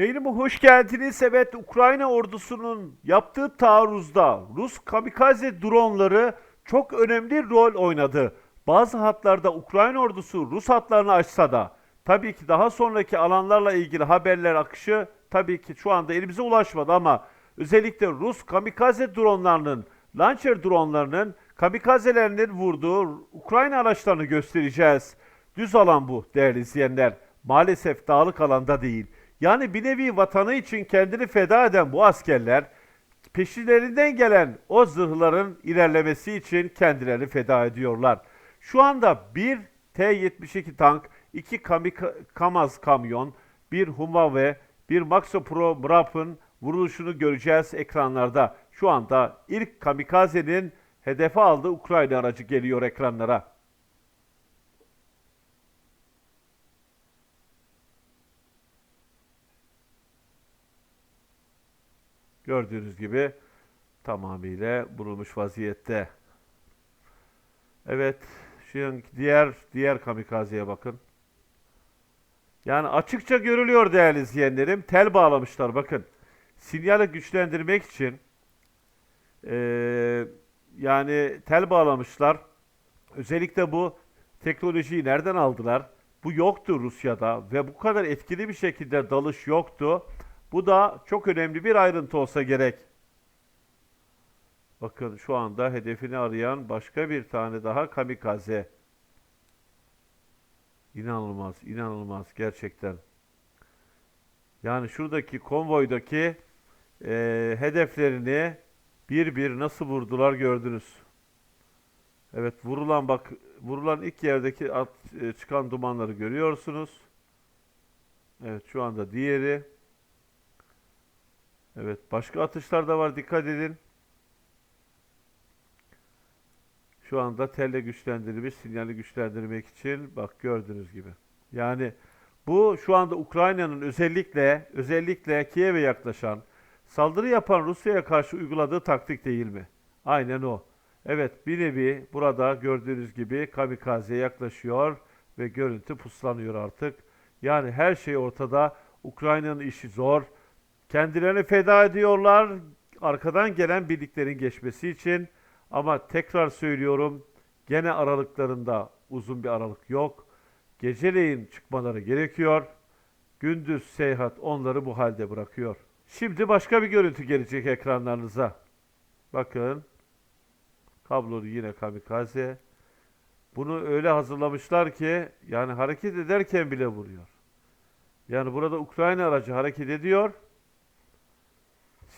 Yayınıma hoş geldiniz. Evet, Ukrayna ordusunun yaptığı taarruzda Rus kamikaze dronları çok önemli rol oynadı. Bazı hatlarda Ukrayna ordusu Rus hatlarını açsa da tabii ki daha sonraki alanlarla ilgili haberler akışı tabii ki şu anda elimize ulaşmadı ama özellikle Rus kamikaze dronlarının, launcher dronlarının kamikazelerinin vurduğu Ukrayna araçlarını göstereceğiz. Düz alan bu değerli izleyenler. Maalesef dağlık alanda değil. Yani bir nevi vatanı için kendini feda eden bu askerler peşlerinden gelen o zırhların ilerlemesi için kendilerini feda ediyorlar. Şu anda bir T-72 tank, iki Kamika- Kamaz kamyon, bir Humvee, bir Maxo Pro Mrap'ın vuruluşunu göreceğiz ekranlarda. Şu anda ilk kamikazenin hedefe aldığı Ukrayna aracı geliyor ekranlara. Gördüğünüz gibi tamamıyla vurulmuş vaziyette. Evet, şimdi diğer diğer kamikazeye bakın. Yani açıkça görülüyor değerli izleyenlerim. Tel bağlamışlar bakın. Sinyali güçlendirmek için eee, yani tel bağlamışlar. Özellikle bu teknolojiyi nereden aldılar? Bu yoktu Rusya'da ve bu kadar etkili bir şekilde dalış yoktu. Bu da çok önemli bir ayrıntı olsa gerek. Bakın şu anda hedefini arayan başka bir tane daha kamikaze. İnanılmaz, inanılmaz gerçekten. Yani şuradaki konvoydaki eee, hedeflerini bir bir nasıl vurdular gördünüz. Evet vurulan bak vurulan ilk yerdeki at, e, çıkan dumanları görüyorsunuz. Evet şu anda diğeri. Evet başka atışlar da var dikkat edin. Şu anda telle güçlendirilmiş sinyali güçlendirmek için bak gördüğünüz gibi. Yani bu şu anda Ukrayna'nın özellikle özellikle Kiev'e yaklaşan saldırı yapan Rusya'ya karşı uyguladığı taktik değil mi? Aynen o. Evet bir nevi burada gördüğünüz gibi kamikaze yaklaşıyor ve görüntü puslanıyor artık. Yani her şey ortada. Ukrayna'nın işi zor. Kendilerini feda ediyorlar arkadan gelen birliklerin geçmesi için. Ama tekrar söylüyorum gene aralıklarında uzun bir aralık yok. Geceleyin çıkmaları gerekiyor. Gündüz seyahat onları bu halde bırakıyor. Şimdi başka bir görüntü gelecek ekranlarınıza. Bakın. Kablolu yine kamikaze. Bunu öyle hazırlamışlar ki yani hareket ederken bile vuruyor. Yani burada Ukrayna aracı hareket ediyor.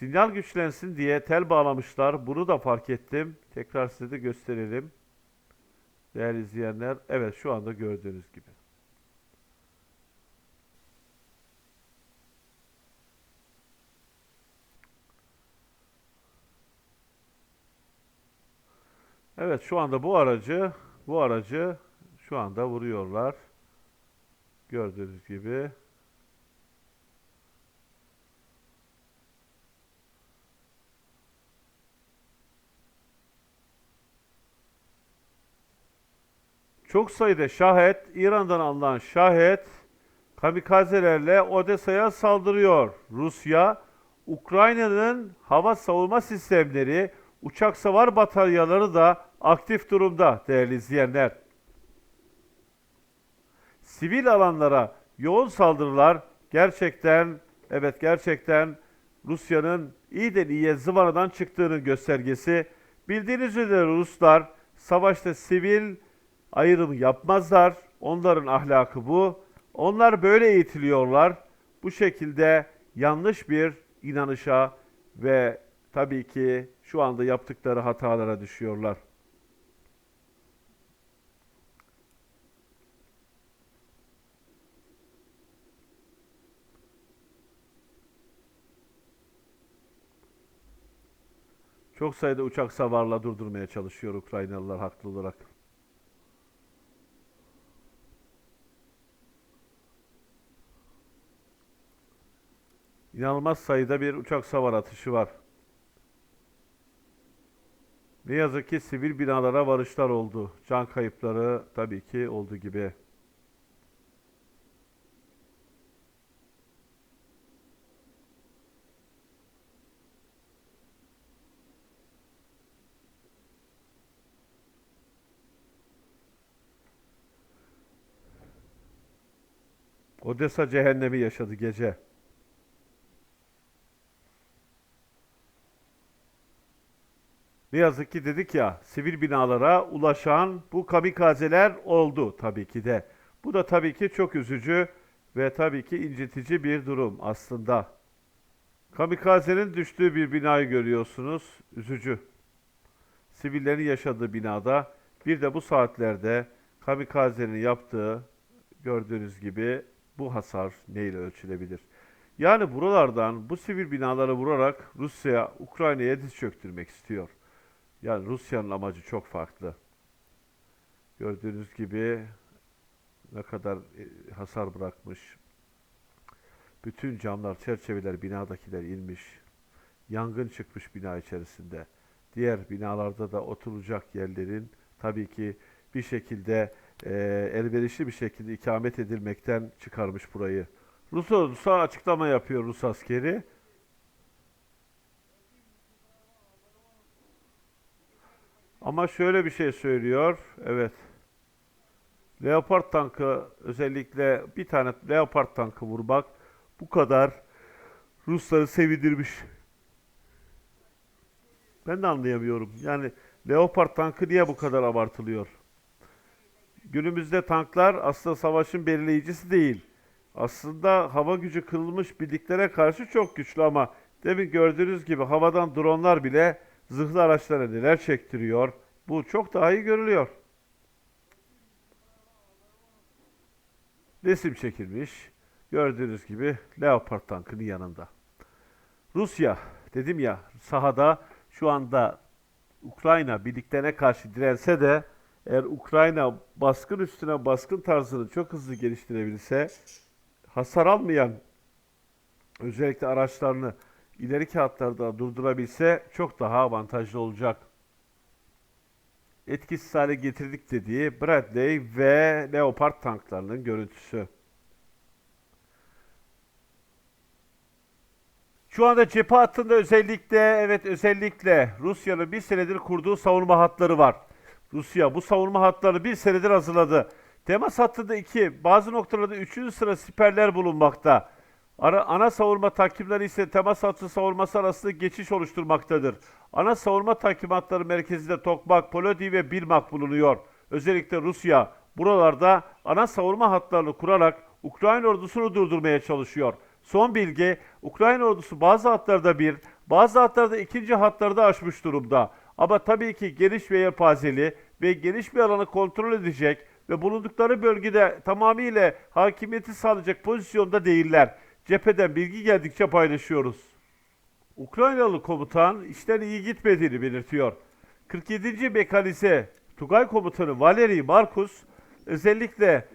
Sinyal güçlensin diye tel bağlamışlar. Bunu da fark ettim. Tekrar size de gösterelim. Değerli izleyenler. Evet şu anda gördüğünüz gibi. Evet şu anda bu aracı bu aracı şu anda vuruyorlar. Gördüğünüz gibi. Çok sayıda şahet, İran'dan alınan şahet kamikazelerle Odessa'ya saldırıyor. Rusya, Ukrayna'nın hava savunma sistemleri, uçak savar bataryaları da aktif durumda değerli izleyenler. Sivil alanlara yoğun saldırılar gerçekten, evet gerçekten Rusya'nın iyiden iyiye zıvanadan çıktığının göstergesi. Bildiğiniz üzere Ruslar savaşta sivil ayrım yapmazlar. Onların ahlakı bu. Onlar böyle eğitiliyorlar. Bu şekilde yanlış bir inanışa ve tabii ki şu anda yaptıkları hatalara düşüyorlar. Çok sayıda uçak savarla durdurmaya çalışıyor Ukraynalılar haklı olarak. inanılmaz sayıda bir uçak savar atışı var. Ne yazık ki sivil binalara varışlar oldu. Can kayıpları tabii ki oldu gibi. Odessa cehennemi yaşadı gece. Ne yazık ki dedik ya sivil binalara ulaşan bu kamikazeler oldu tabii ki de. Bu da tabii ki çok üzücü ve tabii ki incitici bir durum aslında. Kamikazenin düştüğü bir binayı görüyorsunuz. Üzücü. Sivillerin yaşadığı binada bir de bu saatlerde kamikazenin yaptığı gördüğünüz gibi bu hasar neyle ölçülebilir? Yani buralardan bu sivil binalara vurarak Rusya Ukrayna'ya diz çöktürmek istiyor. Yani Rusya'nın amacı çok farklı. Gördüğünüz gibi ne kadar e, hasar bırakmış. Bütün camlar, çerçeveler, binadakiler inmiş. Yangın çıkmış bina içerisinde. Diğer binalarda da oturacak yerlerin tabii ki bir şekilde e, elverişli bir şekilde ikamet edilmekten çıkarmış burayı. Rus ordusu açıklama yapıyor Rus askeri. Ama şöyle bir şey söylüyor. Evet. Leopard tankı özellikle bir tane Leopard tankı vurmak bu kadar Rusları sevindirmiş. Ben de anlayamıyorum. Yani Leopard tankı niye bu kadar abartılıyor? Günümüzde tanklar aslında savaşın belirleyicisi değil. Aslında hava gücü kırılmış birliklere karşı çok güçlü ama demin gördüğünüz gibi havadan dronlar bile zırhlı araçlara neler çektiriyor. Bu çok daha iyi görülüyor. Resim çekilmiş. Gördüğünüz gibi Leopard tankının yanında. Rusya dedim ya sahada şu anda Ukrayna birliklerine karşı dirense de eğer Ukrayna baskın üstüne baskın tarzını çok hızlı geliştirebilse hasar almayan özellikle araçlarını ileriki hatlarda durdurabilse çok daha avantajlı olacak. Etkisiz hale getirdik dediği Bradley ve Leopard tanklarının görüntüsü. Şu anda cephe hattında özellikle evet özellikle Rusya'nın bir senedir kurduğu savunma hatları var. Rusya bu savunma hatlarını bir senedir hazırladı. Temas hattında iki, bazı noktalarda üçüncü sıra siperler bulunmakta. Ara, ana savunma takimleri ise temas hattı savunması arasında geçiş oluşturmaktadır. Ana savunma takimatları merkezinde Tokmak, Polodi ve Bilmak bulunuyor. Özellikle Rusya buralarda ana savunma hatlarını kurarak Ukrayna ordusunu durdurmaya çalışıyor. Son bilgi, Ukrayna ordusu bazı hatlarda bir, bazı hatlarda ikinci hatlarda aşmış durumda. Ama tabii ki geniş ve yelpazeli ve geniş bir alanı kontrol edecek ve bulundukları bölgede tamamıyla hakimiyeti sağlayacak pozisyonda değiller. Cepheden bilgi geldikçe paylaşıyoruz. Ukraynalı komutan işten iyi gitmediğini belirtiyor. 47. Mekanize Tugay Komutanı Valeri Markus özellikle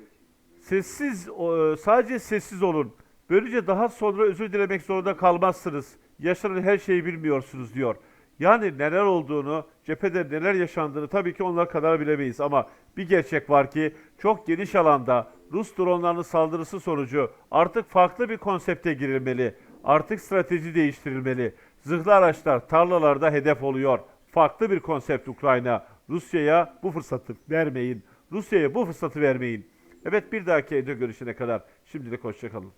sessiz o- sadece sessiz olun. Böylece daha sonra özür dilemek zorunda kalmazsınız. Yaşanan her şeyi bilmiyorsunuz diyor. Yani neler olduğunu, cephede neler yaşandığını tabii ki onlar kadar bilemeyiz ama bir gerçek var ki çok geniş alanda Rus dronlarının saldırısı sonucu artık farklı bir konsepte girilmeli. Artık strateji değiştirilmeli. Zırhlı araçlar tarlalarda hedef oluyor. Farklı bir konsept Ukrayna. Rusya'ya bu fırsatı vermeyin. Rusya'ya bu fırsatı vermeyin. Evet bir dahaki evde görüşene kadar şimdilik hoşçakalın.